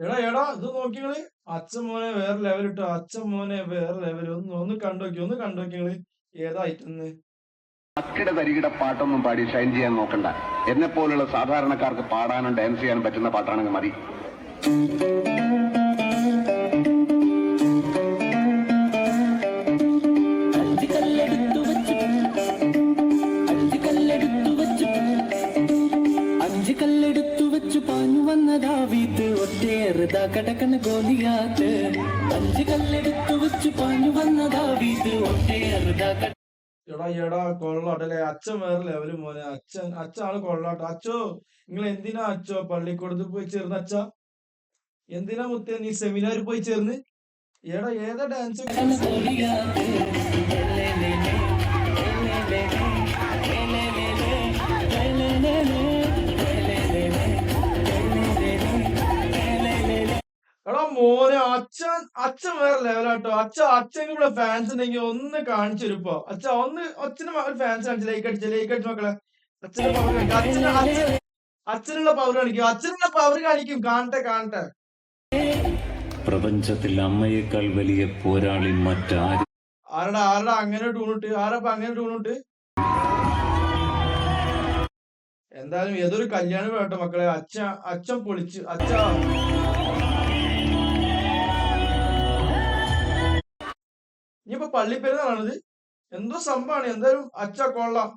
എടാ എടാ ഇത് നോക്കിങ്ങൾ അച്ഛൻ മോനെ വേറെ ലെവൽ ഇട്ടോ. അച്ഛൻ മോനെ വേറെ ലെവൽ ഒന്ന് ഒന്ന് കണ്ടോക്കി ഒന്ന് കണ്ടോക്കിങ്ങൾ ഏതാ ഐറ്റന്ന് അക്കിട തരികിട പാട്ടൊന്നും പാടി ഷൈൻ ചെയ്യാൻ നോക്കണ്ട. എന്നെ പോലുള്ള സാധാരണക്കാർക്ക് പാടാനും ഡാൻസ് ചെയ്യാനും പറ്റുന്ന പാട്ടാണെങ്കിൽ മതി. കല്ലെടുത്തു വെച്ചു പാഞ്ഞു വന്നതാ വീത്ത് ഒറ്റേറുതാ കടക്കണ ഗോലിയാത്ത്. അഞ്ച് കല്ലെടുത്തു വെച്ചു പാഞ്ഞു വന്നതാ വീത്ത് ഒറ്റേറുതാ കട എടാ എടാ കൊള്ളാട്ടല്ലേ? അച്ഛൻ വേറെ ലെവൽ മോനെ? അച്ഛൻ അച്ഛനാണ് കൊള്ളാട്ടോ. അച്ഛോ നിങ്ങൾ എന്തിനാ അച്ഛോ പള്ളിക്കൂടത്ത് പോയി ചേർന്ന് അച്ഛ? എന്തിനാ മുത്തേ നീ സെമിനാറിൽ പോയി ചേർന്ന്? എടാ ഏതാ ഡാൻസ് അച്ഛൻ അച്ഛൻ വേറെ ലെവലാട്ടോ അച്ഛ അച്ഛൻ ഇവിടെ ഫാൻസ് ഉണ്ടെങ്കിൽ ഒന്ന് കാണിച്ചു തരുപ്പോ അച്ഛ ഒന്ന് അച്ഛനും ഒരു ഫാൻസ് കാണിച്ചു ലൈക്ക് അടിച്ചു ലൈക്ക് അടിച്ചു മക്കളെ. അച്ഛനും പവർ കാണിക്കും. അച്ഛന് അച്ഛൻ അച്ഛനുള്ള പവർ കാണിക്കും. അച്ഛനുള്ള പവർ കാണിക്കും. കാണട്ടെ കാണട്ടെ. പ്രപഞ്ചത്തിൽ അമ്മയേക്കാൾ വലിയ പോരാളി മറ്റാരും? ആരടാ ആരടാ അങ്ങനെ ടൂണിട്ട് ആരപ്പ അങ്ങനെ ടൂണിട്ട് എന്തായാലും ഏതൊരു കല്യാണം വേട്ടോ മക്കളെ. അച്ഛ അച്ഛൻ പൊളിച്ച് അച്ഛ. ഇനിയിപ്പോ പള്ളിപ്പെരുന്നാളാണിത്. എന്തോ സംഭവമാണ് എന്തായാലും അച്ഛ കൊള്ളാം.